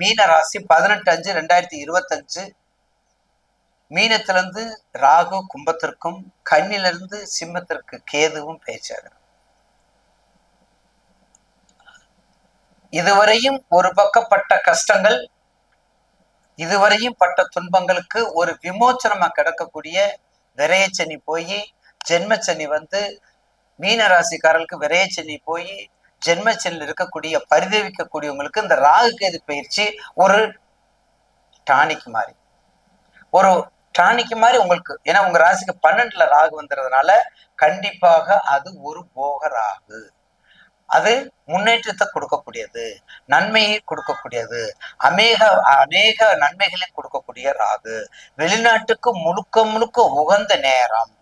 மீன ராசி பதினெட்டு அஞ்சு ரெண்டாயிரத்தி இருபத்தஞ்சு. மீனத்திலிருந்து ராகு கும்பத்திற்கும் கண்ணிலிருந்து சிம்மத்திற்கு கேதுவும் பேச்சாகிறார் இதுவரையும் ஒரு பக்கப்பட்ட கஷ்டங்கள் இதுவரையும் பட்ட துன்பங்களுக்கு ஒரு விமோச்சனமா கிடக்கக்கூடிய விரையச்சனி போய் ஜென்மச்சனி வந்து மீனராசிக்காரர்களுக்கு விரையச்சனி போய் ஜென்மச்சல் இருக்கக்கூடிய பரிதவிக்கக்கூடியவங்களுக்கு இந்த ராகு கேது பயிற்சி ஒரு டானிக் மாதிரி ஒரு டானிக் மாதிரி உங்களுக்கு ஏன்னா உங்க ராசிக்கு பன்னெண்டுல ராகு வந்துறதுனால கண்டிப்பாக அது ஒரு போக ராகு. அது முன்னேற்றத்தை கொடுக்கக்கூடியது நன்மையை கொடுக்கக்கூடியது அநேக அநேக நன்மைகளை கொடுக்கக்கூடிய ராகு. வெளிநாட்டுக்கு முழுக்க முழுக்க உகந்த நேரம்.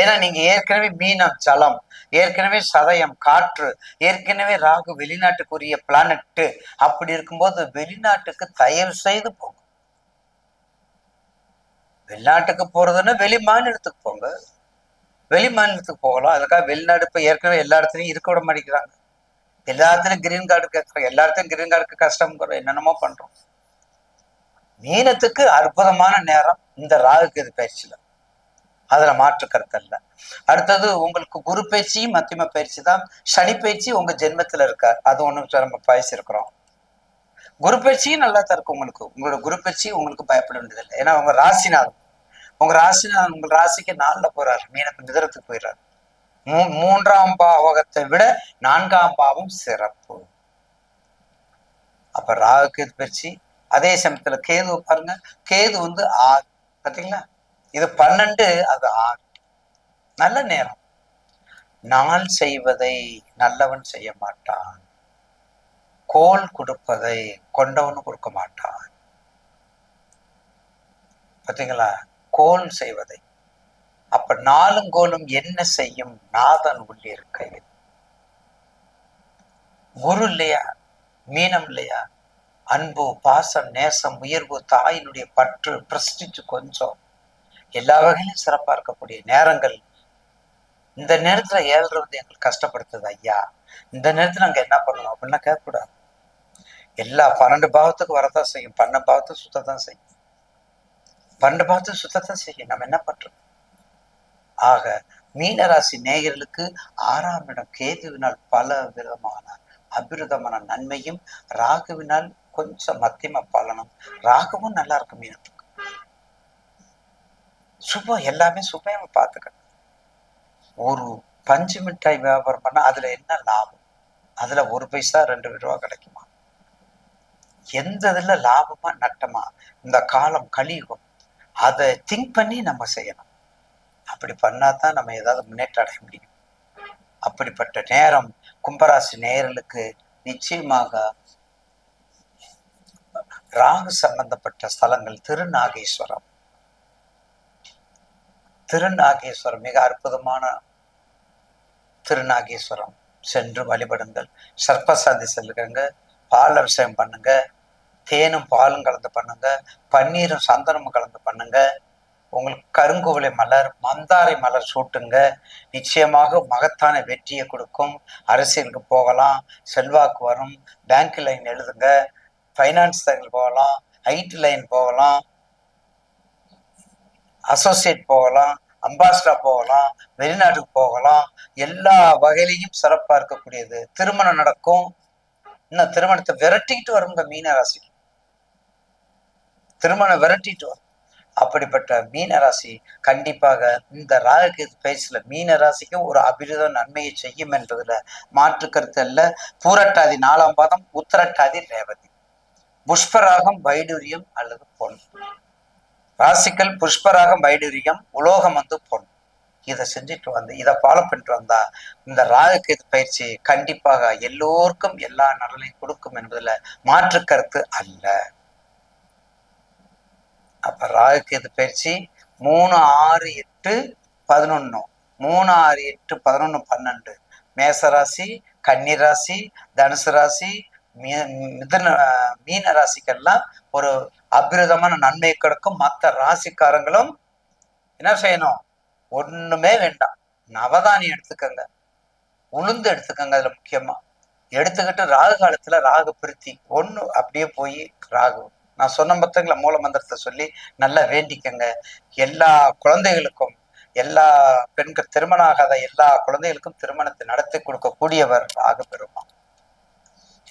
ஏன்னா நீங்க ஏற்கனவே மீனம் ஜலம் ஏற்கனவே சதயம் காற்று ஏற்கனவே ராகு வெளிநாட்டுக்குரிய பிளானட்டு அப்படி இருக்கும்போது வெளிநாட்டுக்கு தயவு செய்து போங்க. வெளிநாட்டுக்கு போறதுன்னா வெளி மாநிலத்துக்கு போங்க. வெளி மாநிலத்துக்கு போகலாம். அதுக்காக வெளிநாடு இப்போ ஏற்கனவே எல்லா இடத்துலையும் இருக்க விட மாட்டேங்கிறாங்க. எல்லா இடத்துலையும் கிரீன் கார்டு கேட்குறாங்க எல்லா இடத்துலையும் கிரீன் கார்டுக்கு கஷ்டம் என்னென்னமோ பண்றோம். மீனத்துக்கு அற்புதமான நேரம். இந்த ராகுக்கு இது பயிற்சியில். அதுல மாற்று கருத்து இல்ல. அடுத்தது உங்களுக்கு குரு பயிற்சியும் மத்தியம பயிற்சி தான். சனி பயிற்சி உங்க ஜென்மத்துல இருக்கார். அது ஒண்ணும் நம்ம பேசியிருக்கிறோம் குரு பயிற்சியும் நல்லா தான் இருக்கும் உங்களுக்கு. உங்களோட குரு பயிற்சி உங்களுக்கு பயப்பட வேண்டியதில்லை. ஏன்னா உங்க ராசிநாதன் உங்க ராசிநாதன் உங்க ராசிக்கு நாளில் போறாரு. மீனத்து மிதரத்துக்கு போயிடுறாரு. மூ மூன்றாம் பாவகத்தை விட நான்காம் பாவம் சிறப்பு. அப்ப ராகு கேது பயிற்சி அதே சமயத்துல கேது பாருங்க. கேது வந்து ஆ பாத்தீங்களா? இது பன்னெண்டு அது ஆறு. நல்ல நேரம். நான் செய்வதை நல்லவன் செய்ய மாட்டான். கோல் கொடுப்பதை கொண்டவன் கொடுக்க மாட்டான். பாத்தீங்களா? கோல் செய்வதை. அப்ப நாளும் கோலும் என்ன செய்யும்? நாதன் உள்ளிருக்கையில் குரு இல்லையா? மீனம் இல்லையா? அன்பு பாசம் நேசம் உயர்வு தாயினுடைய பற்று பிரஸ்டிச்சு கொஞ்சம். எல்லா வகையிலும் சிறப்பா இருக்கக்கூடிய நேரங்கள் இந்த நேரத்துல ஏழ்ற வந்து எங்களுக்கு கஷ்டப்படுத்துது ஐயா. இந்த நேரத்துல நாங்கள் என்ன பண்ணணும் அப்படின்னா கேட்கக்கூடாது. எல்லா பன்னெண்டு பாவத்துக்கு வரதான் செய்யும். பன்னெண்டு பாவத்தை சுத்தத்தான் செய்யும். பன்னெண்டு பாவத்தை சுத்தத்தான் செய்யும். நம்ம என்ன பண்றோம் ஆக மீனராசி நேயர்களுக்கு ஆறாம் இடம் கேதுவினால் பல விதமான அபிருதமான நன்மையும் ராகுவினால் கொஞ்சம் மத்தியம பலனும். ராகுவும் நல்லா இருக்கும் மீனத்துக்கு. சுபம் எல்லாமே சுபம் பார்த்துக்கணும். ஒரு பஞ்சு மிட்டாய் வியாபாரம் பண்ணா அதுல என்ன லாபம்? அதுல ஒரு பைசா ரெண்டு ரூபா கிடைக்குமா? எந்த இதுல லாபமா நட்டமா? இந்த காலம் கழியும். அதை திங்க் பண்ணி நம்ம செய்யணும். அப்படி பண்ணாதான் நம்ம ஏதாவது முன்னேற்றம் அடைய முடியும். அப்படிப்பட்ட நேரம் கும்பராசி நேயர்களுக்கு நிச்சயமாக ராகு சம்பந்தப்பட்ட ஸ்தலங்கள் திருநாகேஸ்வரம். திருநாகேஸ்வரம் மிக அற்புதமான திருநாகேஸ்வரம். சென்று வழிபடுங்கள். சர்ப்பசாந்தி செல்லுங்க. பால் அபிஷேகம் பண்ணுங்க. தேனும் பாலும் கலந்து பண்ணுங்க. பன்னீரும் சந்தனமும் கலந்து பண்ணுங்க. உங்களுக்கு கருங்குவளை மலர் மந்தாரை மலர் சூட்டுங்க. நிச்சயமாக மகத்தான வெற்றியை கொடுக்கும். அரசியலுக்கு போகலாம். செல்வாக்கு வரும். பேங்க் லைன் எழுதுங்க. ஃபைனான்ஸ் தகவல் போகலாம். ஐடி லைன் போகலாம். அசோசியேட் போகலாம் அம்பாஸ்டரா போகலாம் வெளிநாட்டுக்கு போகலாம். எல்லா வகையிலையும் சிறப்பா இருக்கக்கூடியது. திருமணம் நடக்கும். இன்னும் திருமணத்தை விரட்டிக்கிட்டு வருங்க மீன ராசிக்கு திருமணம் விரட்டிட்டு வரும். அப்படிப்பட்ட மீன ராசி கண்டிப்பாக இந்த ராகுகேது பேச்சுல மீன ராசிக்கு ஒரு அபிரித நன்மையை செய்யும் என்றதுல மாற்று கருத்து அல்ல. பூரட்டாதி நாலாம் பாதம் உத்தரட்டாதி ரேவதி. புஷ்பராகம் வைடூரியம் அல்லது பொன். ராசிக்கல் புஷ்பராகம் வைடூரியம் உலோகம் வந்து பொன். இதை செஞ்சுட்டு வந்து இதை ஃபாலோ பண்ணிட்டு வந்தா இந்த ராகுகேது பயிற்சி கண்டிப்பாக எல்லோருக்கும் எல்லா நலனையும் கொடுக்கும் என்பதுல மாற்று கருத்து அல்ல. அப்ப ராகுகேது பயிற்சி மூணு ஆறு எட்டு பதினொன்னு. மூணு ஆறு எட்டு பதினொன்னு பன்னெண்டு. மேசராசி கன்னிராசி தனுசு ராசி மிதன மீன ராசிக்கெல்லாம் ஒரு அபிரதமான நன்மை கிடைக்கும். மற்ற ராசிக்காரங்களும் என்ன செய்யணும்? ஒண்ணுமே வேண்டாம். நவதானியம் எடுத்துக்கங்க. உளுந்து எடுத்துக்கங்க அதுல முக்கியமா. எடுத்துக்கிட்டு ராகு காலத்துல ராகு பிரித்தி ஒண்ணு அப்படியே போய் ராகு. நான் சொன்ன மத்தங்கள மூல மந்திரத்தை சொல்லி நல்லா வேண்டிக்கங்க. எல்லா குழந்தைகளுக்கும் எல்லா பெண்கள் திருமணம் ஆகாத எல்லா குழந்தைகளுக்கும் திருமணத்தை நடத்தி கொடுக்கக்கூடியவர் ராகு பெருமான்.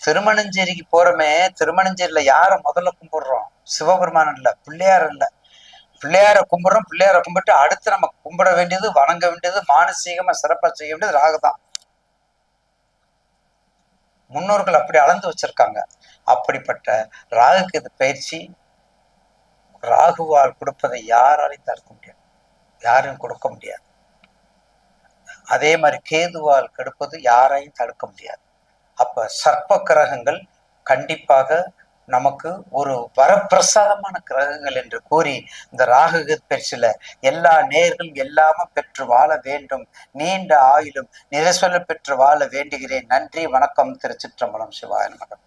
திருமணஞ்சேரிக்கு போறோமே திருமணஞ்சேரியில யார முதல்ல கும்பிடுறோம்? சிவபெருமான் இல்ல பிள்ளையார் இல்ல பிள்ளையார கும்பிடுறோம் பிள்ளையார கும்பிட்டு அடுத்து நம்ம கும்பிட வேண்டியது வணங்க வேண்டியது மானசீகமா சிறப்பா செய்ய வேண்டியது ராகுதான். முன்னோர்கள் அப்படி அளந்து வச்சிருக்காங்க. அப்படிப்பட்ட ராகுக்கு இது பயிற்சி. ராகுவால் கொடுப்பதை யாராலையும் தடுக்க முடியாது யாரையும் கொடுக்க முடியாது. அதே மாதிரி கேதுவால் கெடுப்பது யாரையும் தடுக்க முடியாது. அப்ப சர்ப்ப கிரகங்கள் கண்டிப்பாக நமக்கு ஒரு வரப்பிரசாதமான கிரகங்கள் என்று கூறி இந்த ராகு பயிற்சியில எல்லா நேர்களும் எல்லாமே பெற்று வாழ வேண்டும். நீண்ட ஆயுளும் நிறைசொல்ல பெற்று வாழ வேண்டுகிறேன். நன்றி வணக்கம். திருச்சிற்றம்பலம் சிவாய நமகம்